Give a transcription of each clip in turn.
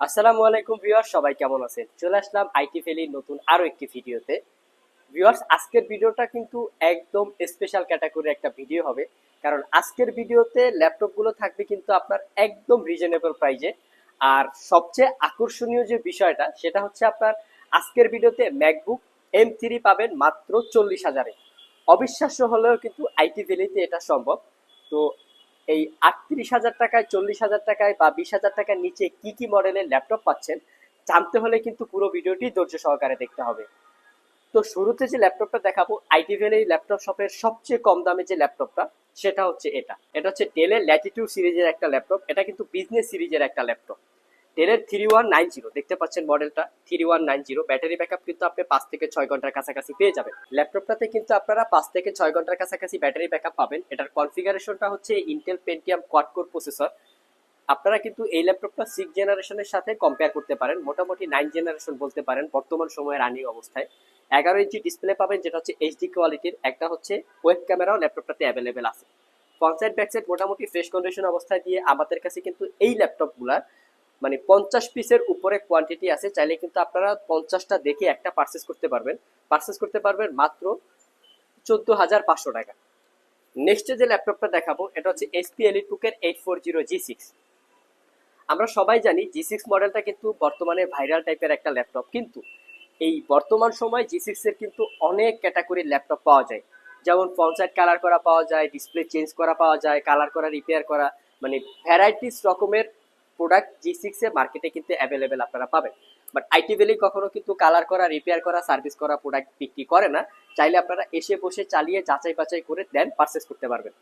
আসসালামু আলাইকুম ভিউয়ার্স, সবাই কেমন আছেন? চলে আসলাম আইটি ফেলির নতুন আরও একটি ভিডিওতে। ভিউয়ার্স, আজকের ভিডিওটা কিন্তু একদম স্পেশাল ক্যাটাগরির একটা ভিডিও হবে। কারণ আজকের ভিডিওতে ল্যাপটপগুলো থাকবে কিন্তু আপনার একদম রিজনেবল প্রাইজে আর সবচেয়ে আকর্ষণীয় যে বিষয়টা, সেটা হচ্ছে আপনার আজকের ভিডিওতে ম্যাকবুক এম থ্রি পাবেন মাত্র চল্লিশ হাজারে। অবিশ্বাস্য হলেও কিন্তু আইটি ভ্যালিতে এটা সম্ভব। তো এই আটত্রিশ হাজার টাকায়, চল্লিশ হাজার টাকায় বা বিশ হাজার টাকার নিচে কি কি মডেলের ল্যাপটপ পাচ্ছেন, জানতে হলে কিন্তু পুরো ভিডিওটি ধৈর্য সহকারে দেখতে হবে। তো শুরুতে যে ল্যাপটপটা দেখাবো আইটি এই ল্যাপটপ শপের সবচেয়ে কম দামে যে ল্যাপটপটা সেটা হচ্ছে এটা। এটা হচ্ছে ডেলের ল্যাটিটিউড সিরিজের একটা ল্যাপটপ এটা কিন্তু বিজনেস সিরিজের একটা ল্যাপটপ ডেলের থ্রি ওয়ান নাইন জিরো দেখতে পাচ্ছেন মডেলটা three one nine zero battery backup কিন্তু আপনি পাঁচ থেকে ছয় ঘণ্টার কাছাকাছি পেয়ে যাবেন। ল্যাপটপটাতে কিন্তু আপনারা পাঁচ থেকে ছয় ঘণ্টার কাছাকাছি ব্যাটারি ব্যাকআপ পাবেন। এটার কনফিগারেশনটা হচ্ছে Intel Pentium quad core processor আপনারা কিন্তু এই ল্যাপটপটা সিক্স জেনারেশনের সাথে কম্পেয়ার করতে পারেন। মোটামুটি নাইন জেনারেশন বলতে পারেন, বর্তমান সময়ে রানিং অবস্থায়। এগারো ইঞ্চি ডিসপ্লে পাবেন, যেটা হচ্ছে এইচডি কোয়ালিটির একটা হচ্ছে ওয়েব ক্যামেরাও ল্যাপটপটাতে অ্যাভেলেবেল আছে। ফ্রন্ট সাইড ব্যাক সাইড মোটামুটি ফ্রেশ কন্ডিশন অবস্থায় দিয়ে আমাদের কাছে কিন্তু এই ল্যাপটপগুলার মানে পঞ্চাশ পিসের উপরে কোয়ান্টিটি আছে, চাইলে কিন্তু আপনারা পঞ্চাশটা দেখে একটা পারচেস করতে পারবেন। পারচেস করতে পারবেন মাত্র চোদ্দ হাজার পাঁচশো টাকা। নেক্সটে যে ল্যাপটপটা দেখাবো, এটা হচ্ছে এসপি এলিট বুকের eight four zero G six আমরা সবাই জানি জি সিক্স মডেলটা কিন্তু বর্তমানে ভাইরাল টাইপের একটা ল্যাপটপ কিন্তু এই বর্তমান সময় জি সিক্সের কিন্তু অনেক ক্যাটাগরির ল্যাপটপ পাওয়া যায়। যেমন সাইড কালার করা পাওয়া যায় ডিসপ্লে চেঞ্জ করা পাওয়া যায় কালার করা রিপেয়ার করা মানে ভ্যারাইটিস রকমের প্রোডাক্ট জি সিক্স এ মার্কেটে কিন্তু অ্যাভেলেবেল আপনারা পাবেন। বাট আইটি ভ্যালি কখনো কিন্তু কালার করা রিপেয়ার করা সার্ভিস করা প্রোডাক্ট বিক্রি করে না। চাইলে আপনারা এসে বসে চালিয়ে, যাচাই বাছাই করে দেন পারচেস করতে পারবেন।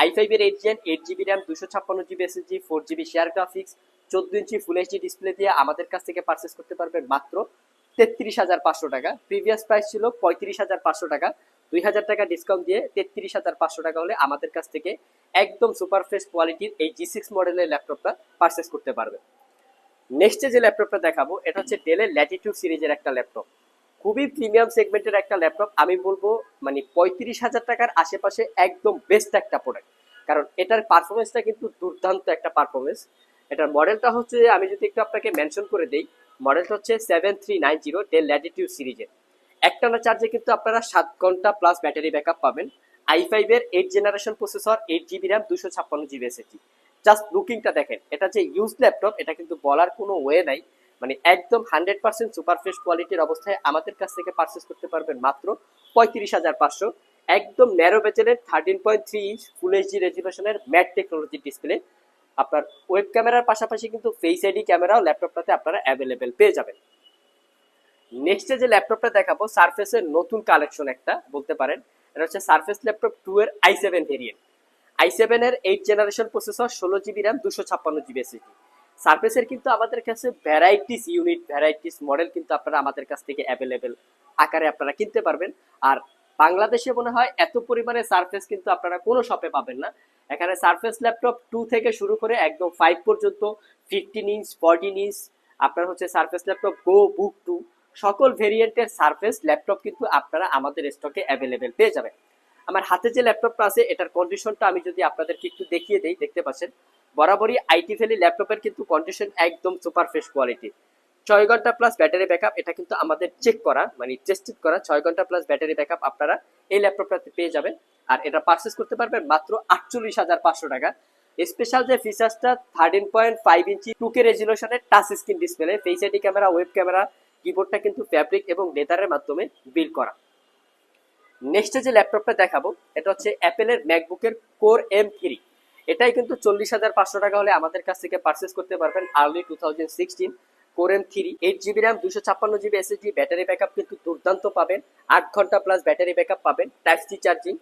আই ফাইভ এর eight gen eight GB RAM দুশো ছাপ্পান্ন GB SSD four GB share graphics চোদ্দ ইঞ্চি ফুল এইচডি ডিসপ্লে দিয়ে আমাদের কাছ থেকে পারচেস করতে পারবেন মাত্র তেত্রিশ হাজার পাঁচশো টাকা। প্রিভিয়াস প্রাইস ছিল পঁয়ত্রিশ হাজার পাঁচশো টাকা। দুই হাজার টাকা ডিসকাউন্ট দিয়ে তেত্রিশ হাজার পাঁচশো টাকা হলে আমাদের কাছ থেকে একদম সুপার ফ্রেশ কোয়ালিটির এই জি সিক্স মডেলের ল্যাপটপটা পারচেস করতে পারবে। নেক্সটে যে ল্যাপটপটা দেখাবো, এটা হচ্ছে ডেলের ল্যাটিটিউড সিরিজের একটা ল্যাপটপ খুবই প্রিমিয়াম সেগমেন্টের একটা ল্যাপটপ আমি বলব মানে পঁয়ত্রিশ হাজার টাকার আশেপাশে একদম বেস্ট একটা প্রোডাক্ট কারণ এটার পারফরমেন্সটা কিন্তু দুর্দান্ত একটা পারফরমেন্স এটার মডেলটা হচ্ছে, আমি যদি একটু আপনাকে মেনশন করে দিই মডেলটা হচ্ছে seven three nine zero Dell Latitude সিরিজের একটানা চার্জে কিন্তু আপনারা সাত ঘণ্টা প্লাস ব্যাটারি ব্যাকআপ পাবেন। আই ফাইভের eight generation processor eight GB RAM দুশো ছাপ্পান্ন জিবি এসএসডি জাস্ট লুকিংটা দেখেন, এটা যে ইউজ ল্যাপটপ এটা কিন্তু বলার কোনো ওয়ে নাই। মানে একদম হান্ড্রেড পার্সেন্ট সুপার ফ্রেশ কোয়ালিটির অবস্থায় আমাদের কাছ থেকে পারচেস করতে পারবেন মাত্র পঁয়ত্রিশ হাজার পাঁচশো। একদম narrow বেজেলের thirteen point three inch full HD রেজুলেশনের matte technology display আপনার ওয়েব ক্যামেরার পাশাপাশি কিন্তু ফেস আইডি ক্যামেরাও ল্যাপটপটাতে আপনারা অ্যাভেলেবেল পেয়ে যাবেন। নেক্সটে যে ল্যাপটপটা দেখাবো সারফেসের নতুন কালেকশন একটা, বলতে পারেন। এটা হচ্ছে সারফেস ল্যাপটপ টু এর I seven variant I seven এর এইট জেনারেশন প্রসেসর ষোলো জিবি র্যাম দুশো ছাপ্পান্ন জিবি এসএসডি সারফেসের কিন্তু আমাদের কাছে ভ্যারাইটিস ইউনিট ভ্যারাইটিস মডেল কিন্তু আপনারা আমাদের কাছ থেকে অ্যাভেলেবেল আকারে আপনারা কিনতে পারবেন। আর বাংলাদেশে মনে হয় এত পরিমাণে সারফেস কিন্তু আপনারা কোনো শপে পাবেন না। এখানে সারফেস ল্যাপটপ টু থেকে শুরু করে একদম ফাইভ পর্যন্ত ফিফটিন ইঞ্চ ফোরটিন ইঞ্চ আপনার হচ্ছে Surface laptop go book two সকল ভেরিয়েন্টের সারফেস ল্যাপটপ কিন্তু আপনারা আমাদের স্টকে অ্যাভেলেবেল পেয়ে যাবেন। আমার হাতে যে ল্যাপটপটা আছে, এটার কন্ডিশনটা আমি যদি আপনাদেরকে একটু দেখিয়ে দেই, দেখতে পাচ্ছেন? বরাবরই আইটি ভ্যালি ল্যাপটপের কিন্তু কন্ডিশন একদম সুপার ফ্রেশ কোয়ালিটি ছয় ঘণ্টা প্লাস ব্যাটারি ব্যাকআপ এটা কিন্তু আমাদের চেক করা মানে টেস্টেড করা, ছয় ঘণ্টা প্লাস ব্যাটারি ব্যাকআপ আপনারা এই ল্যাপটপটাতে পেয়ে যাবেন। আর এটা পারচেস করতে পারবেন মাত্র আটচল্লিশ হাজার পাঁচশো টাকা। স্পেশাল যে ফিচার্সটা থার্টিন পয়েন্ট ফাইভ ইঞ্চি two K রেজুলেশনের touch screen display face ID camera web camera কিবোর্ডটা কিন্তু ফ্যাব্রিক এবং লেদারের মাধ্যমে বিল্ড করা। নেক্সটে যে ল্যাপটপটা দেখাবো, এটা হচ্ছে অ্যাপেলের ম্যাকবুকের কোর এম থ্রি এটাই কিন্তু চল্লিশ হাজার পাঁচশো টাকা হলে আমাদের কাছ থেকে পারচেস করতে পারবেন early two thousand sixteen core M three eight GB RAM দুশো ছাপ্পান্ন জিবি এসএসডি ব্যাটারি ব্যাকআপ কিন্তু দুর্দান্ত পাবেন। আট ঘণ্টা প্লাস ব্যাটারি ব্যাকআপ পাবেন টাইপ সি চার্জিং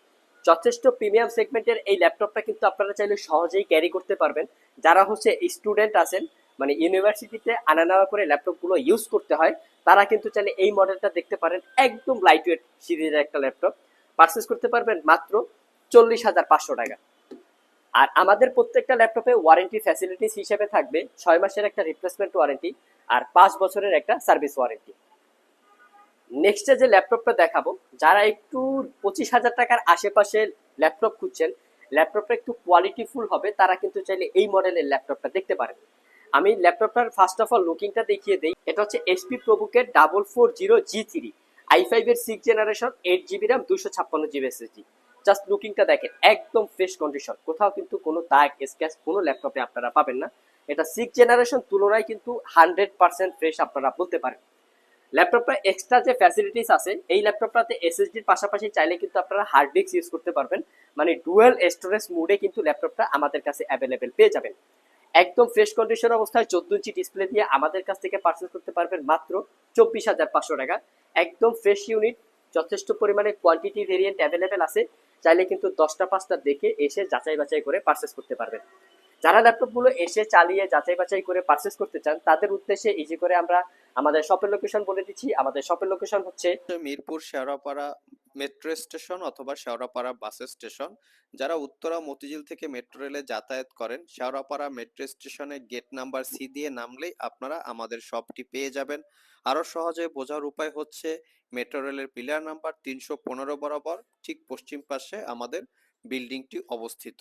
যথেষ্ট প্রিমিয়াম সেগমেন্টের এই ল্যাপটপটা কিন্তু আপনারা চাইলে সহজেই ক্যারি করতে পারবেন। যারা হচ্ছে স্টুডেন্ট আছেন মানে ইউনিভার্সিটিতে আনা নেওয়া করে ল্যাপটপগুলো ইউজ করতে হয়, তারা কিন্তু চাইলে এই মডেলটা দেখতে পারেন, একদম লাইট ওয়েট সিরিজের একটা ল্যাপটপ। পারচেস করতে পারবেন মাত্র চল্লিশ হাজার পাঁচশো টাকা। আর আমাদের প্রত্যেকটা ল্যাপটপে ওয়ারেন্টি ফ্যাসিলিটিস হিসেবে থাকবে, ছয় মাসের একটা রিপ্লেসমেন্ট ওয়ারেন্টি আর পাঁচ বছরের একটা সার্ভিস ওয়ারেন্টি নেক্সটে যে ল্যাপটপটা দেখাবো, যারা একটু পঁচিশ হাজার টাকার আশেপাশে ল্যাপটপ খুঁজছেন, ল্যাপটপটা একটু কোয়ালিটিফুল হবে, তারা কিন্তু চাইলে এই মডেলের ল্যাপটপটা দেখতে পারেন। আমি ল্যাপটপটার ফার্স্ট অফ অল লুকিংটা দেখিয়ে দিই। এটা হচ্ছে SP প্রবুকের double four zero G three I five এর six generation eight GB RAM দুশো ছাপ্পান্ন জিবি এস এসএসডি জাস্ট লুকিংটা দেখেন, একদম ফ্রেশ কন্ডিশন কোথাও কিন্তু কোনো দাগ স্ক্যাচ কোনো ল্যাপটপে আপনারা পাবেন না। এটা সিক্স জেনারেশন তুলনায় কিন্তু হান্ড্রেড পার্সেন্ট ফ্রেশ আপনারা বলতে পারেন। ল্যাপটপটা এক্সট্রা যে ফ্যাসিলিটিস আছে, এই ল্যাপটপটাতে এসএসডির পাশাপাশি চাইলে কিন্তু আপনারা হার্ড ডিস্ক ইউজ করতে পারবেন। মানে ডুয়েল স্টোরেজ মোডে কিন্তু ল্যাপটপটা আমাদের কাছে অ্যাভেলেবেল পেয়ে যাবেন। একদম ফ্রেশ কন্ডিশন অবস্থায় চোদ্দ ইঞ্চি ডিসপ্লে দিয়ে আমাদের কাছ থেকে পারচেস করতে পারবেন মাত্র চব্বিশ হাজার পাঁচশো টাকা। একদম ফ্রেশ ইউনিট যথেষ্ট পরিমাণে কোয়ান্টিটি ভেরিয়েন্ট অ্যাভেলেবেল আছে। চাইলে কিন্তু দশটা পাঁচটা দেখে এসে যাচাই বাছাই করে পারচেস করতে পারবেন। যারা ল্যাপটপগুলো এসে চালিয়ে যাচাই বাছাই করে পারচেস করতে চান, তাদের উদ্দেশ্যে ইজি করে আমরা আমাদের শপের লোকেশন বলে দিচ্ছি। আমাদের শপের লোকেশন হচ্ছে মিরপুর শেওড়াপাড়া মেট্রো স্টেশন অথবা শেওড়াপাড়া বাস স্টেশন যারা উত্তরা মতিঝিল থেকে মেট্রো রেলে যাতায়াত করেন, শেওড়াপাড়া মেট্রো স্টেশনে গেট নাম্বার সি দিয়ে নামলেই আপনারা আমাদের শপটি পেয়ে যাবেন। আরও সহজে বোঝার উপায় হচ্ছে মেট্রো রেলের পিলার নাম্বার তিনশো পনেরো বরাবর, ঠিক পশ্চিম পাশে আমাদের বিল্ডিংটি অবস্থিত।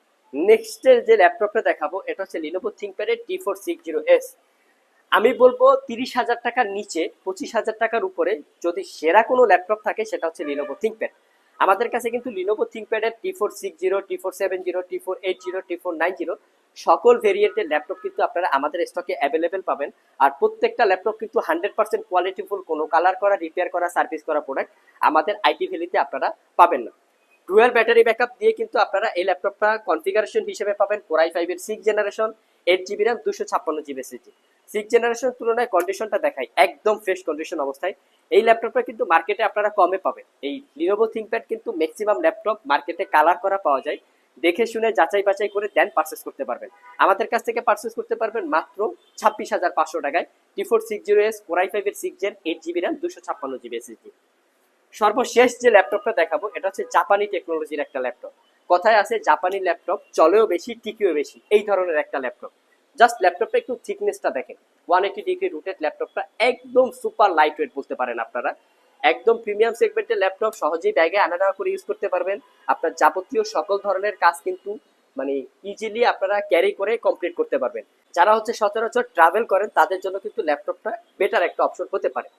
নেক্সটের যে ল্যাপটপটা দেখাবো, এটা হচ্ছে Lenovo থিংকপ্যাডের T four six zero S আমি বলব তিরিশ হাজার টাকার নিচে, পঁচিশ হাজার টাকার উপরে যদি সেরা কোনো ল্যাপটপ থাকে, সেটা হচ্ছে লিনোভো থিংকপ্যাড আমাদের কাছে কিন্তু Lenovo থিংকপ্যাডের T four six zero T four seven zero T four eight zero T four nine zero সকল ভেরিয়েন্টের ল্যাপটপ কিন্তু আপনারা আমাদের স্টকে অ্যাভেলেবেল পাবেন। আর প্রত্যেকটা ল্যাপটপ কিন্তু হান্ড্রেড পার্সেন্ট কোয়ালিটিফুল কোনো কালার করা রিপেয়ার করা সার্ভিস করা প্রোডাক্ট আমাদের আইটি ভ্যালিতে আপনারা পাবেন না। ডুয়েল ব্যাটারি ব্যাকআপ দিয়ে কিন্তু আপনারা এই ল্যাপটপটা কনফিগারেশন হিসেবে পাবেন কোরাই ফাইভের six generation eight GB RAM দুশো ছাপ্পান্ন জিবি এসএসডি সিক্স জেনারেশন তুলনায় কন্ডিশনটা দেখাই একদম ফ্রেশ কন্ডিশন অবস্থায়। এই ল্যাপটপটা কিন্তু মার্কেটে আপনারা কমে পাবেন। এই লিনোভো থিংকপ্যাড কিন্তু ম্যাক্সিমাম ল্যাপটপ মার্কেটে কালার করা পাওয়া যায়। দেখে শুনে যাচাই বাছাই করে দেন পারচেস করতে পারবেন। আমাদের কাছ থেকে পারচেস করতে পারবেন মাত্র ছাব্বিশ হাজার পাঁচশো টাকায়। T four six zero S core i ফাইভের six gen eight GB RAM দুশো ছাপ্পান্ন জিবি এসএসডি সর্বশেষ যে ল্যাপটপটা দেখাবো, এটা হচ্ছে জাপানি টেকনোলজির একটা ল্যাপটপ। কথায় আছে, জাপানি ল্যাপটপ চলেও বেশি, টিকেও বেশি। এই ধরনের একটা ল্যাপটপ। জাস্ট ল্যাপটপটা একটু থিকনেসটা দেখেন। ওয়ান এইটি ডিগ্রি রুটেড ল্যাপটপটা একদম সুপার লাইট ওয়েট বলতে পারেন আপনারা। একদম প্রিমিয়াম সেগমেন্টের ল্যাপটপ, সহজেই ব্যাগে আনা নেওয়া করে ইউজ করতে পারবেন। আপনার যাবতীয় সকল ধরনের কাজ কিন্তু মানে ইজিলি আপনারা ক্যারি করে কমপ্লিট করতে পারবেন। যারা হচ্ছে সচরাচর ট্রাভেল করেন, তাদের জন্য কিন্তু ল্যাপটপটা বেটার একটা অপশন হতে পারে।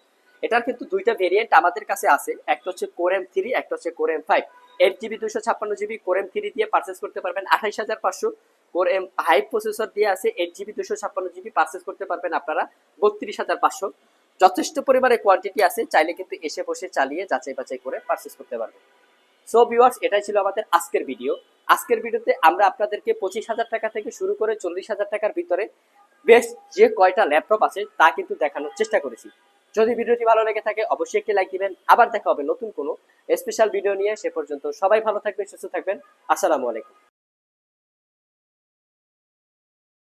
এটার কিন্তু দুইটা ভেরিয়েন্ট আমাদের কাছে আছে। একটা হচ্ছে কোর এম থ্রি একটা হচ্ছে core M five eight GB দুশো ছাপ্পান্ন জিবি কোর এম থ্রি দিয়ে পারচেস করতে পারবেন আঠাইশ হাজার পাঁচশো। কোর এম হাই প্রসেসর দিয়ে আছে এইট জিবি দুশো ছাপ্পান্ন জিবি পারচেস করতে পারবেন আপনারা বত্রিশ হাজার পাঁচশো। যথেষ্ট পরিমাণে কোয়ান্টিটি আছে, চাইলে কিন্তু এসে বসে চালিয়ে যাচাই বাছাই করে পারচেস করতে পারবেন। সো ভিউয়ার্স এটাই ছিল আমাদের আজকের ভিডিও আজকের ভিডিওতে আমরা আপনাদেরকে পঁচিশ হাজার টাকা থেকে শুরু করে চল্লিশ হাজার টাকার ভিতরে বেস্ট যে কয়টা ল্যাপটপ আছে তা কিন্তু দেখানোর চেষ্টা করেছি। যদি ভিডিওটি ভালো লেগে থাকে, অবশ্যই একটি লাইক দিবেন। আবার দেখা হবে নতুন কোনো স্পেশাল ভিডিও নিয়ে। সে পর্যন্ত সবাই ভালো থাকবে সুস্থ থাকবেন। আসসালামু আলাইকুম।